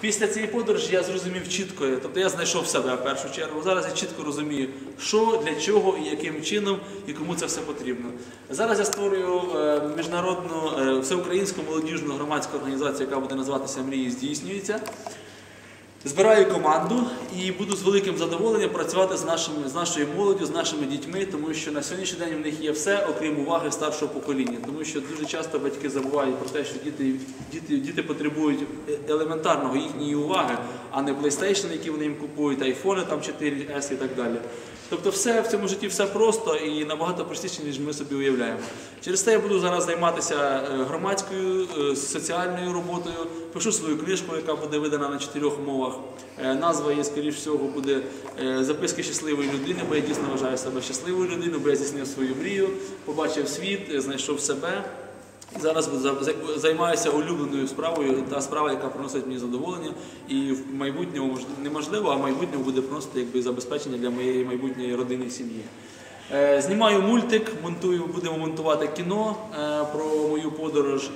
Після цієї подорожі я зрозумів чітко, тобто я знайшов себе в першу чергу. Зараз я чітко розумію, що, для чого і яким чином і кому це все потрібно. Зараз я створюю е, міжнародну е, всеукраїнську молодіжну громадську організацію, яка буде називатися Мрії здійснюється. Збираю команду і буду з великим задоволенням працювати з, нашими, з нашою молоддю, з нашими дітьми, тому що на сьогоднішній день в них є все, окрім уваги старшого покоління. Тому що дуже часто батьки забувають про те, що діти, діти, діти потребують елементарного їхньої уваги, а не PlayStation, які вони їм купують, айфони там 4S і так далі. Тобто все в цьому житті все просто і набагато простіше, ніж ми собі уявляємо. Через те я буду зараз займатися е, громадською е, соціальною роботою. Пишу свою книжку, яка буде видана на чотирьох мовах. Е, Назва її, скоріш всього, буде е, записки щасливої людини, бо я дійсно вважаю себе щасливою людиною, бо я здійснив свою мрію, побачив світ, знайшов себе. Зараз за- за- займаюся улюбленою справою, та справа, яка приносить мені задоволення, і в майбутньому неможливо, а в майбутньому буде просто якби забезпечення для моєї майбутньої родини і сім'ї. Е, Знімаю мультик, монтую, будемо монтувати кіно про мою подорож.